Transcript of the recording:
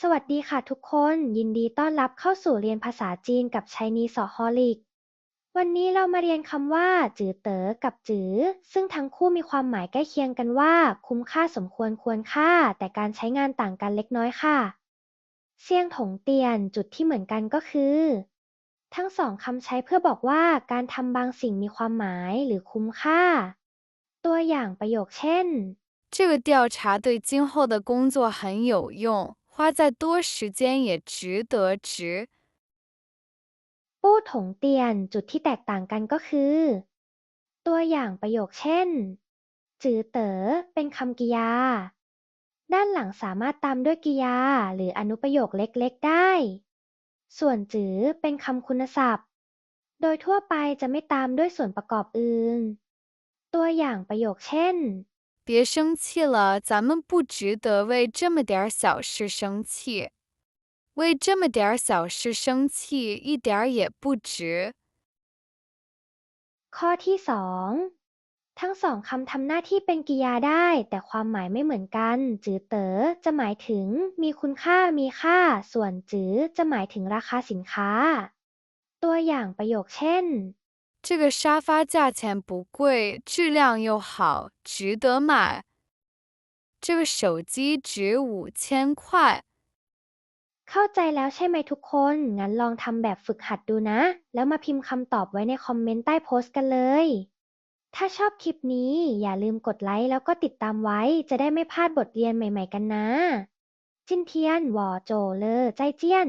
สวัสดีค่ะทุกคน ยินดีต้อนรับเข้าสู่เรียนภาษาจีนกับ Chinese Holic วันนี้เรามาเรียนคำว่า จือเต๋อ กับจือ ซึ่งทั้งคู่มีความหมายใกล้เคียงกันว่า คุ้มค่าสมควรควรค่า แต่การใช้งานต่างกันเล็กน้อยค่ะเซียงถงเตียน จุดที่เหมือนกันก็คือ ทั้งสองคำใช้เพื่อบอกว่าการทำบางสิ่งมีความหมายหรือคุ้มค่า ตัวอย่างประโยคเช่น这个调查对今后的工作很有用， 花再多时间也值得值。ปู้ถงเตียน จุดที่แตกต่างกันก็คือ ตัวอย่างประโยคเช่น จือเต๋อ เป็นคำกริยา ด้านหลังสามารถตามด้วยกริยา หรืออนุประโยคเล็กๆได้ ส่วนจือ เป็นคำคุณศัพท์ โดยทั่วไปจะไม่ตามด้วยส่วนประกอบอื่น ตัวอย่างประโยคเช่น 别生气了，咱们不值得为这么点小事生气。为这么点小事生气一点也不值。ข้อที่สองทั้งสองคำทำหน้าที่เป็นกริยาได้ แต่ความหมายไม่เหมือนกัน จือเต๋อจะหมายถึง มีคุณค่ามีค่า ส่วนจือจะหมายถึงราคาสินค้า ตัวอย่างประโยคเช่น 这个沙发价钱不贵，质量又好，值得买。这个手机值五千块。เข้าใจแล้วใช่ไหมทุกคน งั้นลองทำแบบฝึกหัดดูนะ แล้วมาพิมพ์คำตอบไว้ในคอมเมนต์ใต้โพสต์กันเลย ถ้าชอบคลิปนี้อย่าลืมกดไลค์แล้วก็ติดตามไว้ จะได้ไม่พลาดบทเรียนใหม่ๆกันนะจินเทียนหว่อโจเลอใจเจี้ยน